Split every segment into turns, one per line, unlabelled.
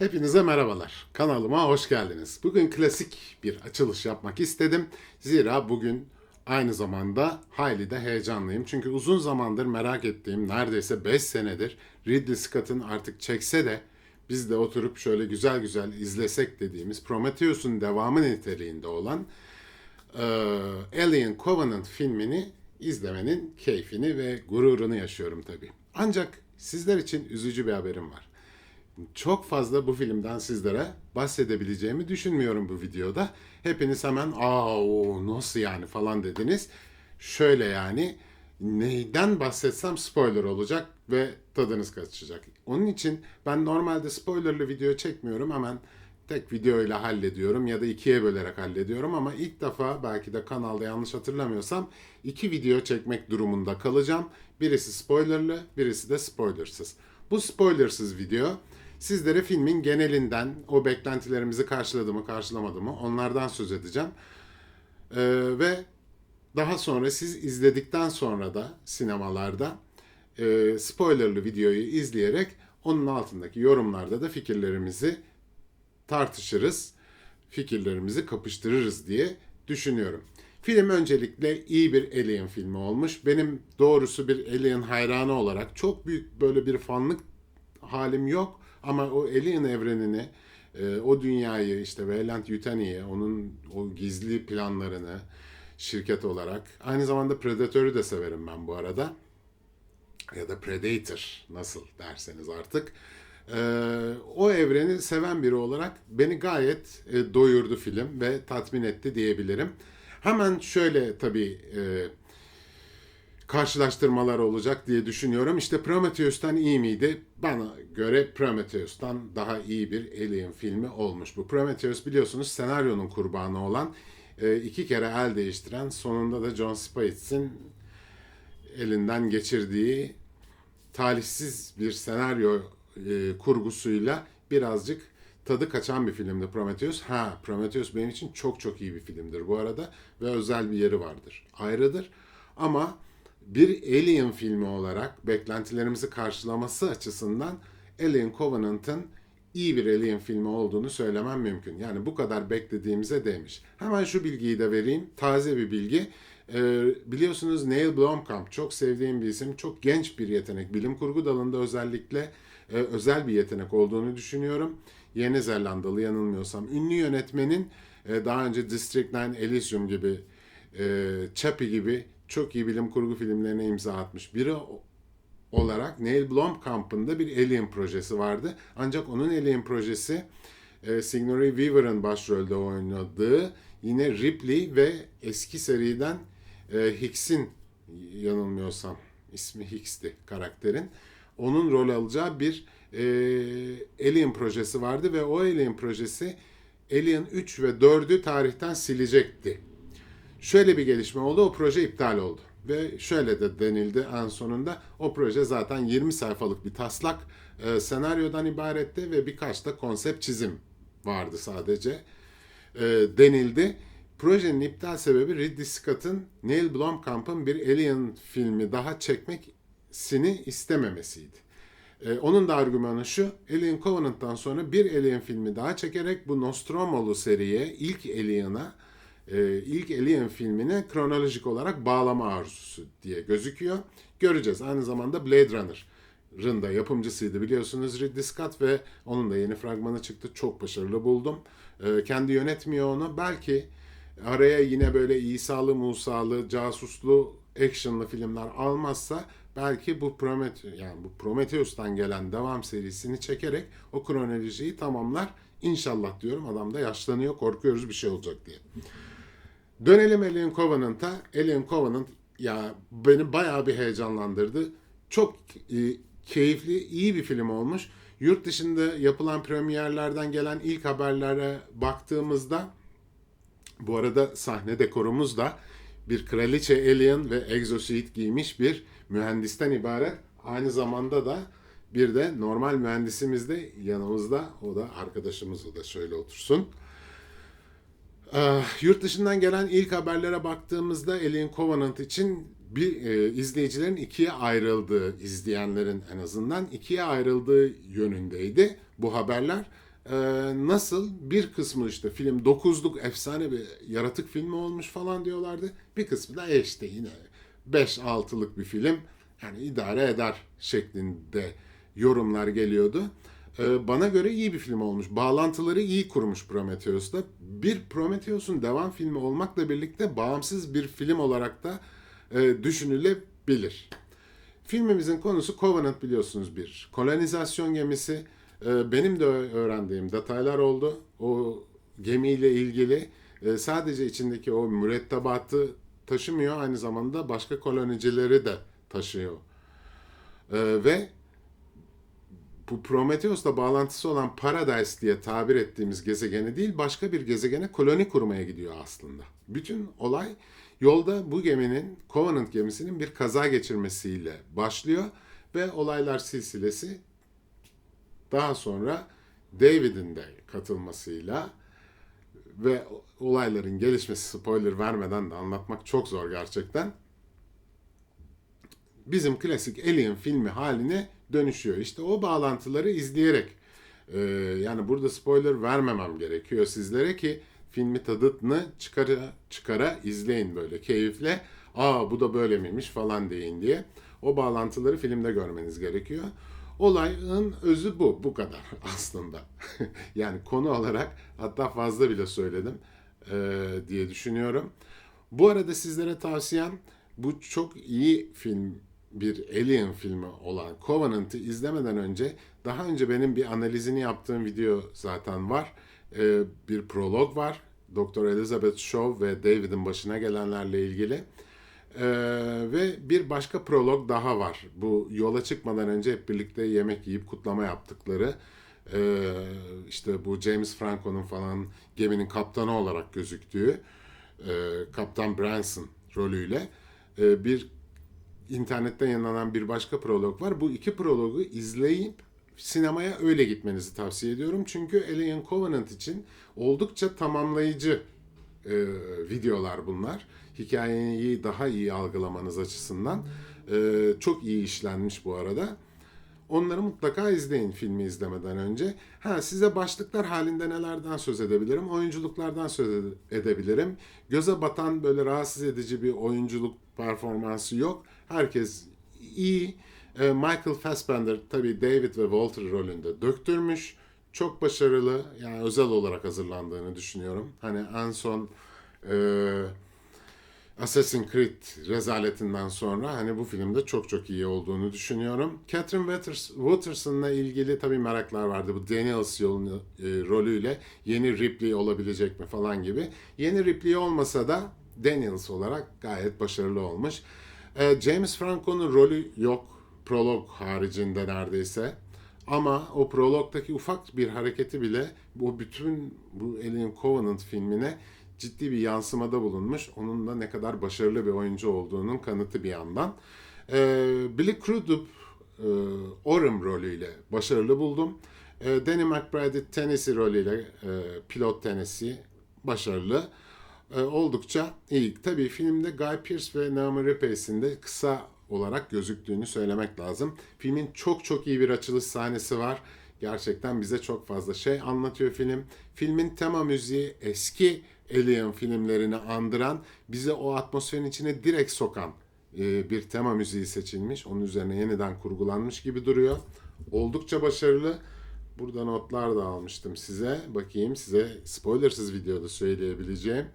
Hepinize merhabalar. Kanalıma hoş geldiniz. Bugün klasik bir açılış yapmak istedim. Zira bugün aynı zamanda hayli de heyecanlıyım. Çünkü uzun zamandır merak ettiğim, neredeyse 5 senedir Ridley Scott'ın artık çekse de biz de oturup şöyle güzel güzel izlesek dediğimiz Prometheus'un devamı niteliğinde olan e, Alien Covenant filmini izlemenin keyfini ve gururunu yaşıyorum tabii. Ancak sizler için üzücü bir haberim var çok fazla bu filmden sizlere bahsedebileceğimi düşünmüyorum bu videoda. Hepiniz hemen aa o nasıl yani falan dediniz. Şöyle yani neyden bahsetsem spoiler olacak ve tadınız kaçacak. Onun için ben normalde spoilerlı video çekmiyorum hemen tek videoyla hallediyorum ya da ikiye bölerek hallediyorum ama ilk defa belki de kanalda yanlış hatırlamıyorsam iki video çekmek durumunda kalacağım. Birisi spoilerlı, birisi de spoilersız. Bu spoilersız video sizlere filmin genelinden o beklentilerimizi karşıladı mı karşılamadı mı onlardan söz edeceğim. Ee, ve daha sonra siz izledikten sonra da sinemalarda e, spoilerlı videoyu izleyerek onun altındaki yorumlarda da fikirlerimizi tartışırız, fikirlerimizi kapıştırırız diye düşünüyorum. Film öncelikle iyi bir Alien filmi olmuş. Benim doğrusu bir Alien hayranı olarak çok büyük böyle bir fanlık halim yok. Ama o Alien evrenini, e, o dünyayı işte Weyland Yutani'ye, onun o gizli planlarını şirket olarak, aynı zamanda Predator'u da severim ben bu arada. Ya da Predator nasıl derseniz artık. Ee, o evreni seven biri olarak beni gayet e, doyurdu film ve tatmin etti diyebilirim. Hemen şöyle tabii e, karşılaştırmalar olacak diye düşünüyorum. İşte Prometheus'tan iyi miydi? Bana göre Prometheus'tan daha iyi bir Alien filmi olmuş. Bu Prometheus biliyorsunuz senaryonun kurbanı olan e, iki kere el değiştiren sonunda da John Spades'in elinden geçirdiği talihsiz bir senaryo e, kurgusuyla birazcık tadı kaçan bir filmdi Prometheus. Ha Prometheus benim için çok çok iyi bir filmdir bu arada ve özel bir yeri vardır. Ayrıdır. Ama bir Alien filmi olarak beklentilerimizi karşılaması açısından Alien Covenant'ın iyi bir Alien filmi olduğunu söylemem mümkün. Yani bu kadar beklediğimize değmiş. Hemen şu bilgiyi de vereyim. Taze bir bilgi. Ee, biliyorsunuz Neil Blomkamp çok sevdiğim bir isim. Çok genç bir yetenek. Bilim kurgu dalında özellikle e, özel bir yetenek olduğunu düşünüyorum. Yeni Zelandalı yanılmıyorsam. Ünlü yönetmenin e, daha önce District 9, Elysium gibi, e, Chappie gibi çok iyi bilim kurgu filmlerine imza atmış biri olarak Neil Blomkamp'ın da bir Alien projesi vardı. Ancak onun Alien projesi e, Sigourney Weaver'ın başrolde oynadığı yine Ripley ve eski seriden e, Hicks'in yanılmıyorsam ismi Hicks'ti karakterin. Onun rol alacağı bir e, Alien projesi vardı ve o Alien projesi Alien 3 ve 4'ü tarihten silecekti. Şöyle bir gelişme oldu, o proje iptal oldu. Ve şöyle de denildi en sonunda, o proje zaten 20 sayfalık bir taslak e, senaryodan ibaretti ve birkaç da konsept çizim vardı sadece e, denildi. Projenin iptal sebebi Ridley Scott'ın Neil Blomkamp'ın bir Alien filmi daha çekmesini istememesiydi. E, onun da argümanı şu, Alien Covenant'tan sonra bir Alien filmi daha çekerek bu Nostromo'lu seriye, ilk Alien'a, ilk Alien filmine kronolojik olarak bağlama arzusu diye gözüküyor. Göreceğiz. Aynı zamanda Blade Runner'ın da yapımcısıydı biliyorsunuz Ridley Scott ve onun da yeni fragmanı çıktı. Çok başarılı buldum. E, kendi yönetmiyor onu. Belki araya yine böyle İsa'lı, Musa'lı, casuslu, actionlı filmler almazsa belki bu Prometheus yani bu Prometheus'tan gelen devam serisini çekerek o kronolojiyi tamamlar. İnşallah diyorum adam da yaşlanıyor korkuyoruz bir şey olacak diye. Dönelim Alien Covenant'a. Alien Covenant ya beni bayağı bir heyecanlandırdı. Çok e, keyifli, iyi bir film olmuş. Yurt dışında yapılan premierlerden gelen ilk haberlere baktığımızda bu arada sahne dekorumuz da bir kraliçe alien ve exosuit giymiş bir mühendisten ibaret. Aynı zamanda da bir de normal mühendisimiz de yanımızda. O da arkadaşımız o da şöyle otursun. Ee, yurt dışından gelen ilk haberlere baktığımızda Alien Covenant için bir e, izleyicilerin ikiye ayrıldığı, izleyenlerin en azından ikiye ayrıldığı yönündeydi bu haberler. Ee, nasıl bir kısmı işte film 9'luk efsane bir yaratık filmi olmuş falan diyorlardı. Bir kısmı da e işte yine 5-6'lık bir film yani idare eder şeklinde yorumlar geliyordu. Ee, bana göre iyi bir film olmuş. Bağlantıları iyi kurmuş Prometheus'ta. Bir Prometheus'un devam filmi olmakla birlikte bağımsız bir film olarak da e, düşünülebilir. Filmimizin konusu Covenant biliyorsunuz bir kolonizasyon gemisi. Ee, benim de öğrendiğim detaylar oldu. O gemiyle ilgili e, sadece içindeki o mürettebatı taşımıyor aynı zamanda başka kolonicileri de taşıyor. Ee, ve bu Prometheus'la bağlantısı olan Paradise diye tabir ettiğimiz gezegeni değil başka bir gezegene koloni kurmaya gidiyor aslında. Bütün olay yolda bu geminin Covenant gemisinin bir kaza geçirmesiyle başlıyor ve olaylar silsilesi daha sonra David'in de katılmasıyla ve olayların gelişmesi spoiler vermeden de anlatmak çok zor gerçekten. Bizim klasik Alien filmi haline dönüşüyor. İşte o bağlantıları izleyerek e, yani burada spoiler vermemem gerekiyor sizlere ki filmi tadını çıkara çıkara izleyin böyle keyifle. Aa bu da böyle miymiş falan deyin diye. O bağlantıları filmde görmeniz gerekiyor. Olayın özü bu. Bu kadar aslında. yani konu olarak hatta fazla bile söyledim e, diye düşünüyorum. Bu arada sizlere tavsiyem bu çok iyi film bir Alien filmi olan Covenant'ı izlemeden önce daha önce benim bir analizini yaptığım video zaten var. E, bir prolog var. Dr. Elizabeth Shaw ve David'in başına gelenlerle ilgili. Ee, ve bir başka prolog daha var. Bu yola çıkmadan önce hep birlikte yemek yiyip kutlama yaptıkları. Ee, işte bu James Franco'nun falan geminin kaptanı olarak gözüktüğü e, Kaptan Branson rolüyle e, bir internetten yayınlanan bir başka prolog var. Bu iki prologu izleyip sinemaya öyle gitmenizi tavsiye ediyorum. Çünkü Alien Covenant için oldukça tamamlayıcı e, videolar bunlar. Hikayeyi daha iyi algılamanız açısından e, çok iyi işlenmiş bu arada. Onları mutlaka izleyin filmi izlemeden önce. Ha size başlıklar halinde nelerden söz edebilirim? Oyunculuklardan söz edebilirim. Göze batan böyle rahatsız edici bir oyunculuk performansı yok. Herkes iyi. E, Michael Fassbender tabii David ve Walter rolünde döktürmüş. Çok başarılı. Yani özel olarak hazırlandığını düşünüyorum. Hani en son e, Assassin's Creed rezaletinden sonra hani bu filmde çok çok iyi olduğunu düşünüyorum. Catherine Waters, Waterson'la ilgili tabii meraklar vardı. Bu Daniels yolunu, e, rolüyle yeni Ripley olabilecek mi falan gibi. Yeni Ripley olmasa da Daniels olarak gayet başarılı olmuş. E, James Franco'nun rolü yok. Prolog haricinde neredeyse. Ama o prologdaki ufak bir hareketi bile bu bütün bu Alien Covenant filmine ciddi bir yansımada bulunmuş. Onun da ne kadar başarılı bir oyuncu olduğunun kanıtı bir yandan. Ee, Billy Crudup e, Orem rolüyle başarılı buldum. E, Danny McBride Tennessee rolüyle e, pilot Tennessee başarılı. E, oldukça iyi. Tabii filmde Guy Pearce ve Naomi Rapace'in de kısa olarak gözüktüğünü söylemek lazım. Filmin çok çok iyi bir açılış sahnesi var. Gerçekten bize çok fazla şey anlatıyor film. Filmin tema müziği eski Alien filmlerini andıran, bize o atmosferin içine direkt sokan e, bir tema müziği seçilmiş. Onun üzerine yeniden kurgulanmış gibi duruyor. Oldukça başarılı. Burada notlar da almıştım size. Bakayım size spoilersız videoda söyleyebileceğim.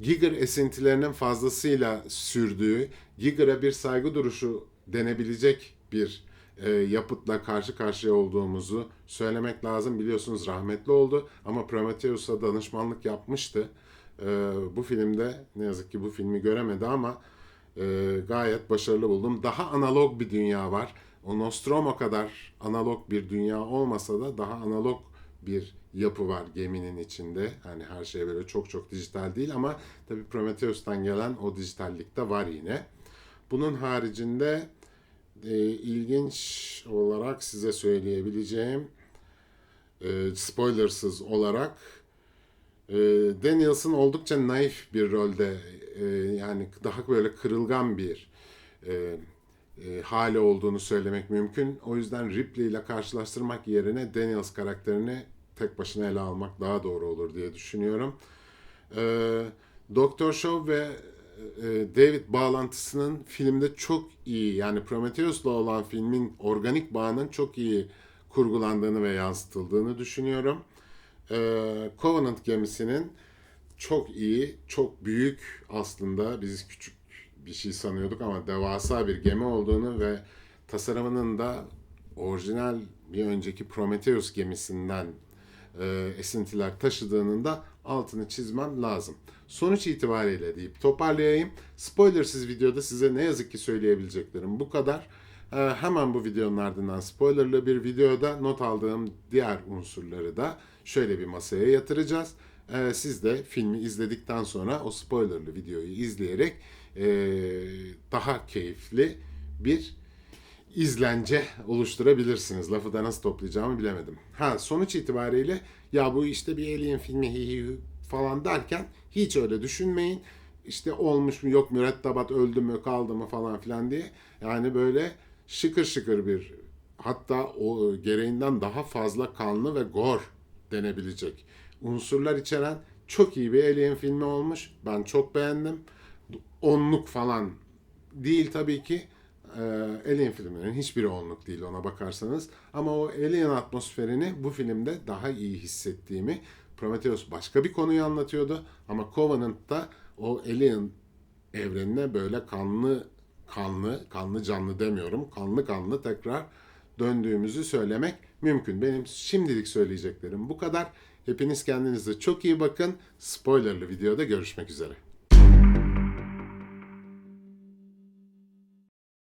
Giger esintilerinin fazlasıyla sürdüğü, Giger'a bir saygı duruşu denebilecek bir e, yapıtla karşı karşıya olduğumuzu söylemek lazım. Biliyorsunuz rahmetli oldu ama Prometheus'a danışmanlık yapmıştı. E, bu filmde ne yazık ki bu filmi göremedi ama e, gayet başarılı buldum. Daha analog bir dünya var. O Nostromo kadar analog bir dünya olmasa da daha analog bir yapı var geminin içinde. Hani her şey böyle çok çok dijital değil ama tabii Prometheus'tan gelen o dijitallik de var yine. Bunun haricinde e, ilginç olarak size söyleyebileceğim e, spoilersız olarak e, Daniels'ın oldukça naif bir rolde e, yani daha böyle kırılgan bir e, e, hali olduğunu söylemek mümkün. O yüzden Ripley ile karşılaştırmak yerine Daniels karakterini tek başına ele almak daha doğru olur diye düşünüyorum. Ee, Doktor Show ve e, David bağlantısının filmde çok iyi yani Prometheus'la olan filmin organik bağının çok iyi kurgulandığını ve yansıtıldığını düşünüyorum. Ee, Covenant gemisinin çok iyi, çok büyük aslında biz küçük bir şey sanıyorduk ama devasa bir gemi olduğunu ve tasarımının da orijinal bir önceki Prometheus gemisinden e, esintiler taşıdığının da altını çizmem lazım. Sonuç itibariyle deyip toparlayayım. Spoilersız videoda size ne yazık ki söyleyebileceklerim bu kadar. E, hemen bu videonun ardından spoilerlı bir videoda not aldığım diğer unsurları da şöyle bir masaya yatıracağız. E, siz de filmi izledikten sonra o spoilerlı videoyu izleyerek e, daha keyifli bir izlence oluşturabilirsiniz. Lafı da nasıl toplayacağımı bilemedim. Ha sonuç itibariyle ya bu işte bir alien filmi hi hi falan derken hiç öyle düşünmeyin. İşte olmuş mu yok mürettebat öldü mü kaldı mı falan filan diye. Yani böyle şıkır şıkır bir hatta o gereğinden daha fazla kanlı ve gore denebilecek unsurlar içeren çok iyi bir alien filmi olmuş. Ben çok beğendim. Onluk falan değil tabii ki. Ee, Alien filmlerinin hiçbiri onluk değil ona bakarsanız. Ama o Alien atmosferini bu filmde daha iyi hissettiğimi Prometheus başka bir konuyu anlatıyordu. Ama Covenant'ta o Alien evrenine böyle kanlı kanlı, kanlı canlı demiyorum. Kanlı kanlı tekrar döndüğümüzü söylemek mümkün. Benim şimdilik söyleyeceklerim bu kadar. Hepiniz kendinize çok iyi bakın. Spoilerlı videoda görüşmek üzere.